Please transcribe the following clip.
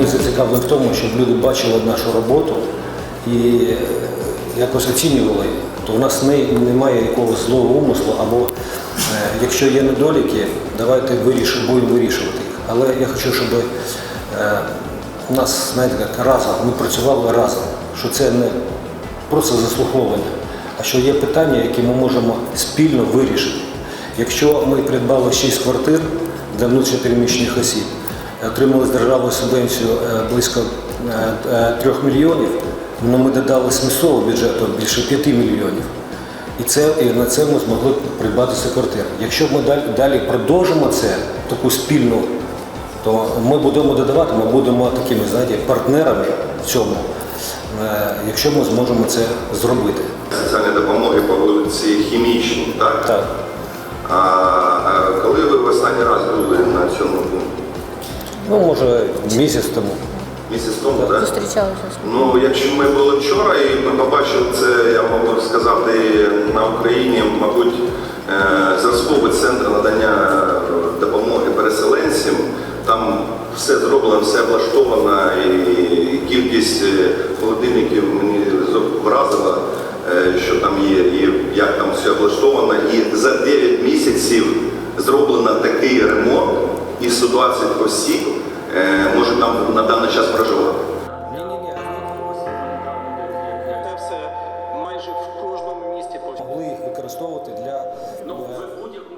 зацікавлений в тому, щоб люди бачили нашу роботу і е, якось оцінювали. То в нас немає якогось злого умислу, або е, якщо є недоліки, давайте вирішимо, будемо вирішувати їх. Але я хочу, щоб е, у нас, знаєте, як разом, ми працювали разом, що це не просто заслуховування, а що є питання, які ми можемо спільно вирішити. Якщо ми придбали 6 квартир для внутрішньопереміщених осіб, отримали з державної субвенцію е, близько 3 мільйонів, ну ми додали з місцевого бюджету більше 5 мільйонів. І, це, і на це ми змогли придбати ці квартири. Якщо ми далі, далі продовжимо це, таку спільну, то ми будемо додавати, ми будемо такими знаєте, партнерами в цьому, е, якщо ми зможемо це зробити. Соціальні допомоги по вулиці Хімічній, так? Так. А, а коли ви в останній раз були? Ну, може, місяць тому. Місяць тому, так? Зустрічалися. Ну, якщо ми були вчора і ми побачили це, я можу сказати, на Україні, мабуть, е, зразковий центр надання допомоги переселенцям. Там все зроблено, все облаштовано, і кількість е, холодильників мені з- вразила, е, що там є, і як там все облаштовано. І за 9 місяців зроблено такий ремонт, із 120 осіб е, може там на даний час проживати. Це все майже в кожному місті могли їх використовувати для. Ну, е,